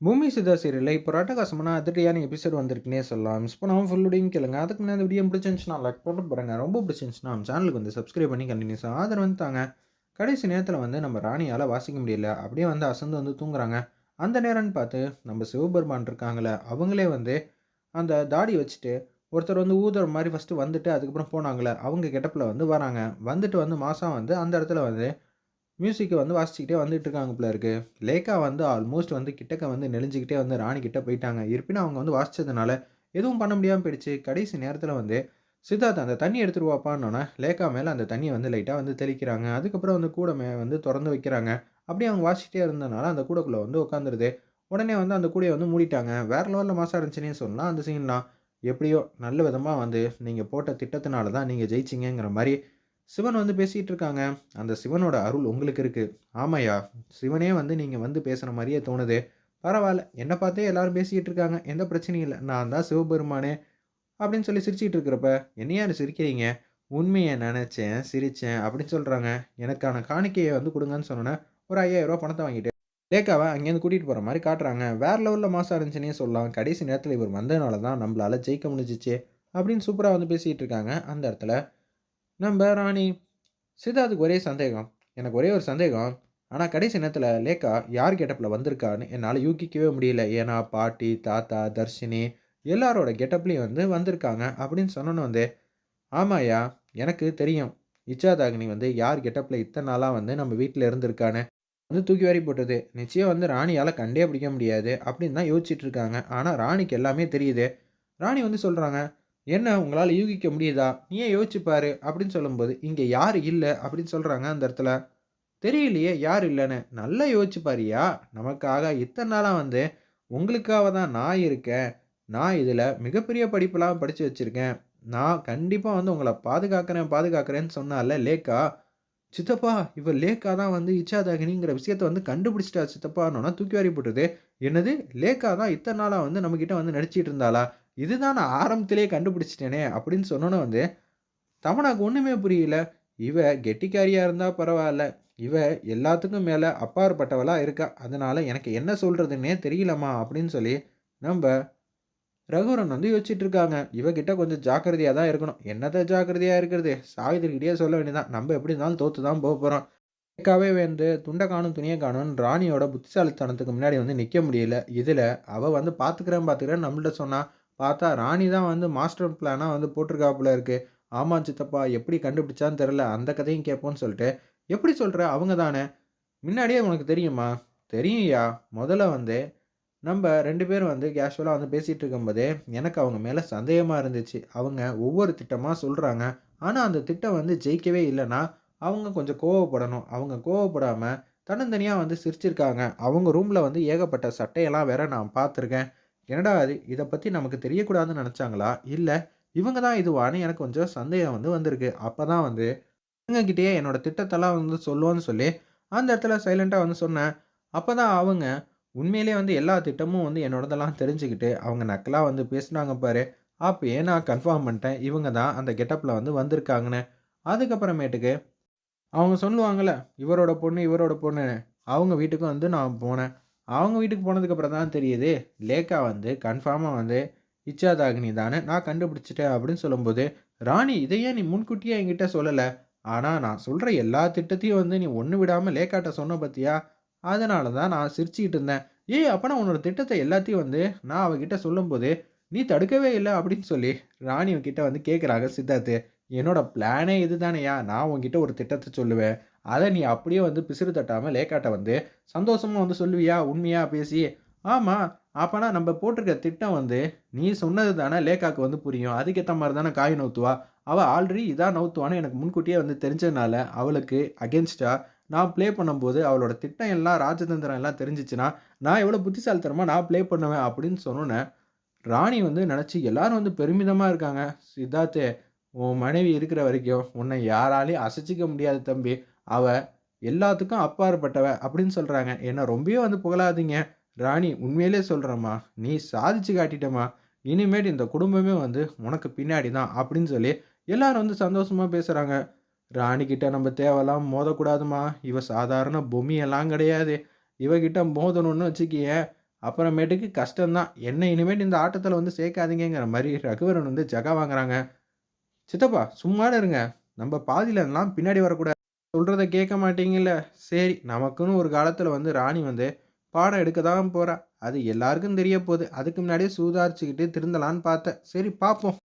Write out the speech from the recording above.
பூமி சிதா சீரியலில் இப்போ ராட்டகாசமான அதிரடியான எபிசோட் வந்திருக்குன்னே சொல்லலாம். மிஸ் பண்ணாமல் ஃபுல்லுடையும் கேளுங்க. அதுக்கு முன்னாடி இந்த வீடியோ பிடிச்சிருந்துச்சுன்னா லைக் போட்டு பாருங்க ரொம்ப பிடிச்சிருந்துச்சுன்னா நம்ம சேனலுக்கு வந்து சப்ஸ்கிரைப் பண்ணி கண்டினியூஸாக ஆதரவு வந்து தாங்க. கடைசி நேரத்தில் வந்து நம்ம ராணியால் வாசிக்க முடியல. அப்படியே வந்து அசந்து வந்து தூங்குறாங்க. அந்த நேரம்னு பார்த்து நம்ம சிவபெருமான் இருக்காங்களே அவங்களே வந்து அந்த தாடி வச்சுட்டு ஒருத்தர் வந்து ஊதுற மாதிரி ஃபஸ்ட்டு வந்துட்டு அதுக்கப்புறம் போனாங்களே அவங்க கெட்டப்பில் வந்து வராங்க. வந்துட்டு வந்து மாதம் வந்து அந்த இடத்துல வந்து மியூசிக்கை வந்து வாசிச்சுக்கிட்டே வந்துட்டு இருக்காங்க போல இருக்கு. லேக்கா வந்து ஆல்மோஸ்ட் வந்து கிட்டக்க வந்து நெளிஞ்சிக்கிட்டே வந்து ராணி கிட்ட போயிட்டாங்க. இருப்பினும் அவங்க வந்து வாசிச்சதுனால எதுவும் பண்ண முடியாமல் போயிடுச்சு. கடைசி நேரத்தில் வந்து சித்தார்த் அந்த தண்ணி எடுத்துட்டு வாப்பான்னொன்னே லேக்கா மேலே அந்த தண்ணியை வந்து லைட்டாக வந்து தெளிக்கிறாங்க. அதுக்கப்புறம் வந்து கூடமே வந்து திறந்து வைக்கிறாங்க. அப்படியே அவங்க வாசிச்சிட்டே இருந்தனால அந்த கூடக்குள்ளே வந்து உட்காந்துருது உடனே வந்து அந்த கூடையை வந்து மூடிட்டாங்க. வேறு லெவலில் மாசம் இருந்துச்சுன்னே சொல்லலாம். அந்த சீன்லாம் எப்படியோ நல்ல விதமாக வந்து நீங்கள் போட்ட திட்டத்தினால தான் நீங்கள் ஜெயிச்சிங்கங்கிற மாதிரி சிவன் வந்து பேசிகிட்டு இருக்காங்க. அந்த சிவனோட அருள் உங்களுக்கு இருக்குது ஆமாய்யா சிவனே வந்து நீங்கள் வந்து பேசுகிற மாதிரியே தோணுது. பரவாயில்ல என்னை பார்த்தே எல்லாரும் பேசிக்கிட்டு இருக்காங்க. எந்த பிரச்சனையும் இல்லை. நான் தான் சிவபெருமானே அப்படின்னு சொல்லி சிரிச்சிட்டு இருக்கிறப்ப என்னையா சிரிக்கிறீங்க? உண்மையை நினச்சேன் சிரித்தேன் அப்படின்னு சொல்கிறாங்க எனக்கான காணிக்கையை வந்து கொடுங்கன்னு சொன்னோன்னே ஒரு ஐயாயிரம் ரூபா பணத்தை வாங்கிட்டு லேக்காவை அங்கேருந்து கூட்டிகிட்டு போகிற மாதிரி காட்டுறாங்க. வேறு லெவலில் மாதம் இருந்துச்சுன்னே சொல்லலாம். கடைசி நேரத்தில் இவர் வந்ததுனால தான் நம்மளால் ஜெயிக்க முடிஞ்சிச்சு அப்படின்னு சூப்பராக வந்து பேசிகிட்டு இருக்காங்க. அந்த இடத்துல நம்ம ராணி சித்தார்த்துக்கு ஒரே சந்தேகம். எனக்கு ஒரே ஒரு சந்தேகம். ஆனால் கடைசி நேரத்தில் லேக்கா யார் கெட்டப்பில் வந்திருக்கான்னு என்னால் யூகிக்கவே முடியல. ஏன்னா பாட்டி தாத்தா தர்ஷினி எல்லாரோட கெட்டப்லேயும் வந்து வந்திருக்காங்க அப்படின்னு சொன்னோன்னு வந்து. ஆமாயா எனக்கு தெரியும். இச்சாதாகினி வந்து யார் கெட்டப்பில் இத்தனை நாளாக வந்து நம்ம வீட்டில் இருந்திருக்கான்னு. வந்து தூக்கி வாரி போட்டது. நிச்சயம் வந்து ராணியால் கண்டே பிடிக்க முடியாது அப்படின்னு தான் யோசிச்சுட்டு இருக்காங்க. ஆனால் ராணிக்கு எல்லாமே தெரியுது. ராணி வந்து சொல்கிறாங்க என்ன உங்களால் யூகிக்க முடியுதா? நீயே யோசிச்சுப்பாரு அப்படின்னு சொல்லும்போது இங்கே யார் இல்லை? அப்படின்னு சொல்கிறாங்க அந்த இடத்துல. தெரியலையே யார் இல்லைன்னு. நல்லா யோசிச்சுப்பாரியா நமக்காக இத்தனை நாளாக வந்து உங்களுக்காக தான் நான் இருக்கேன். நான் இதில் மிகப்பெரிய படிப்பெல்லாம் படித்து வச்சுருக்கேன். நான் கண்டிப்பாக வந்து உங்களை பாதுகாக்கிறேன் பாதுகாக்கிறேன்னு சொன்னால லேக்கா? சித்தப்பா இவ லேக்கா தான் வந்து இச்சாதாகினிங்கிற விஷயத்த வந்து கண்டுபிடிச்சிட்டா சித்தப்பான்னு தூக்கி வாரி போட்டுருது. என்னது? லேக்கா தான் இத்தனை நாளாக வந்து நம்மக்கிட்ட வந்து நடிச்சிட்டு இருந்தாளா? இதுதான் நான் ஆரம்பத்திலே கண்டுபிடிச்சிட்டேனே அப்படின்னு சொன்னோன்னே வந்து தமனாக்கு ஒன்றுமே புரியல. இவ கெட்டிக்காரியாக இருந்தால் பரவாயில்ல. இவ எல்லாத்துக்கும் மேலே அப்பாற்பட்டவளாக இருக்கா. அதனால் எனக்கு என்ன சொல்கிறதுன்னே தெரியலம்மா அப்படின்னு சொல்லி நம்ம ரகுரன் வந்து யோசிச்சுட்டு இருக்காங்க. இவகிட்ட கொஞ்சம் ஜாக்கிரதையாக தான் இருக்கணும். என்னத்தை ஜாக்கிரதையாக இருக்கிறது? சாவித்திரிக்கிட்டே சொல்ல வேண்டியதான் நம்ம எப்படி இருந்தாலும் தோற்று தான் போக போகிறோம் கேட்காவே வந்து துண்டை காணும் துணியை காணும் ராணியோட புத்திசாலித்தனத்துக்கு முன்னாடி வந்து நிற்க முடியல. இதில் அவள் வந்து பார்த்துக்கிறேன் பார்த்துக்கிறேன் நம்மள்ட்ட சொன்னால் பார்த்தா ராணி தான் வந்து மாஸ்டர் பிளானாக வந்து போட்டிருக்காப்புல இருக்குது ஆமாம் சித்தப்பா எப்படி கண்டுபிடிச்சான்னு தெரில அந்த கதையும் கேட்போன்னு சொல்லிட்டு. எப்படி சொல்கிற அவங்க தானே. முன்னாடியே உனக்கு தெரியுமா? தெரியும்யா. முதல்ல வந்து நம்ம ரெண்டு பேரும் வந்து கேஷுவலாக வந்து பேசிகிட்டு இருக்கும்போதே எனக்கு அவங்க மேலே சந்தேகமாக இருந்துச்சு. அவங்க ஒவ்வொரு திட்டமாக சொல்கிறாங்க ஆனால் அந்த திட்டம் வந்து ஜெயிக்கவே இல்லைன்னா அவங்க கொஞ்சம் கோவப்படணும். அவங்க கோவப்படாமல் தன்னந்தனியாக வந்து சிரிச்சிருக்காங்க. அவங்க ரூமில் வந்து ஏகப்பட்ட சட்டையெல்லாம் வேற நான் பார்த்துருக்கேன். என்னடா அது இதை பற்றி நமக்கு தெரியக்கூடாதுன்னு நினச்சாங்களா? இல்லை இவங்க தான் இதுவான்னு எனக்கு கொஞ்சம் சந்தேகம் வந்து வந்திருக்கு. அப்போ தான் வந்து இவங்ககிட்டயே என்னோட திட்டத்தெல்லாம் வந்து சொல்லுவோன்னு சொல்லி அந்த இடத்துல சைலண்ட்டாக வந்து சொன்னேன். அப்போ தான் அவங்க உண்மையிலே வந்து எல்லா திட்டமும் வந்து என்னோடதெல்லாம் தெரிஞ்சுக்கிட்டு அவங்க நக்கலாக வந்து பேசினாங்க பாரு. அப்போயே நான் கன்ஃபார்ம் பண்ணிட்டேன். இவங்க தான் அந்த கெட்டப்பில் வந்து வந்திருக்காங்கன்னு. அதுக்கப்புறமேட்டுக்கு அவங்க சொல்லுவாங்கள்ல இவரோட பொண்ணு இவரோட பொண்ணு அவங்க வீட்டுக்கும் வந்து நான் போனேன். அவங்க வீட்டுக்கு போனதுக்கப்புறம் தான் தெரியுது லேக்கா வந்து கன்ஃபார்மாக வந்து இச்சாதாகினி தானே நான் கண்டுபிடிச்சிட்டேன் அப்படின்னு சொல்லும்போது ராணி இதையே நீ முன்கூட்டியே என்கிட்ட சொல்லலை. ஆனால் நான் சொல்கிற எல்லா திட்டத்தையும் வந்து நீ ஒன்று விடாமல் லேக்காட்ட சொன்ன பற்றியா அதனால தான் நான் சிரிச்சுக்கிட்டு இருந்தேன். ஏய் அப்போனா உன்னோட திட்டத்தை எல்லாத்தையும் வந்து நான் அவகிட்ட சொல்லும்போது நீ தடுக்கவே இல்லை அப்படின்னு சொல்லி ராணி கிட்ட வந்து கேட்குறாங்க சித்தார்த்து. என்னோட பிளானே இது தானேயா? நான் உங்ககிட்ட ஒரு திட்டத்தை சொல்லுவேன். அதை நீ அப்படியே வந்து பிசிறு தட்டாமல் லேக்காட்ட வந்து சந்தோஷமாக வந்து சொல்லுவியா உண்மையாக பேசி. ஆமாம் அப்போனா நம்ம போட்டிருக்க திட்டம் வந்து நீ சொன்னது தானே லேக்காக்கு வந்து புரியும். அதுக்கேற்ற மாதிரி தானே காய் நவுத்துவா. அவள் ஆல்ரெடி இதான் நவுத்துவான்னு எனக்கு முன்கூட்டியே வந்து தெரிஞ்சதுனால அவளுக்கு அகேன்ஸ்டாக நான் ப்ளே பண்ணும்போது அவளோட திட்டம் எல்லாம் ராஜதந்திரம் எல்லாம் தெரிஞ்சிச்சுன்னா நான் எவ்வளோ புத்திசாலித்தனமாக நான் ப்ளே பண்ணுவேன் அப்படின்னு சொன்னோன்னே ராணி வந்து நினச்சி எல்லாரும் வந்து பெருமிதமாக இருக்காங்க. சித்தார்த்தே உன் மனைவி இருக்கிற வரைக்கும் உன்னை யாராலையும் அசைச்சிக்க முடியாது தம்பி. அவ எல்லாத்துக்கும் அப்பாற்பட்டவ அப்படின்னு சொல்கிறாங்க என்னை ரொம்பவே வந்து புகழாதீங்க ராணி உண்மையிலே சொல்கிறம்மா நீ சாதிச்சு காட்டிட்டம்மா இனிமேட்டு இந்த குடும்பமே வந்து உனக்கு பின்னாடி தான் அப்படின்னு சொல்லி எல்லாரும் வந்து சந்தோஷமாக பேசுகிறாங்க ராணிக்கிட்ட நம்ம தேவையெல்லாம் மோதக்கூடாதுமா இவ சாதாரண பொம்மியெல்லாம் கிடையாது இவகிட்ட மோதணும்னு வச்சுக்கிய அப்புறமேட்டுக்கு கஷ்டம்தான். என்ன இனிமேட்டு இந்த ஆட்டத்தில் வந்து சேர்க்காதீங்கிற மாதிரி ரகுவரன் வந்து ஜகா வாங்குறாங்க. சித்தப்பா சும்மா இருங்க. நம்ம பாதியிலலாம் பின்னாடி வரக்கூடாது. சொல்கிறத கேட்க மாட்டீங்கல்ல. சரி நமக்குன்னு ஒரு காலத்தில் வந்து ராணி வந்து பாடம் எடுக்க தான் போகிறா அது எல்லாருக்கும் தெரிய போகுது அதுக்கு முன்னாடியே சூதாரிச்சுக்கிட்டு திருந்தலான்னு பார்த்தேன். சரி பார்ப்போம்.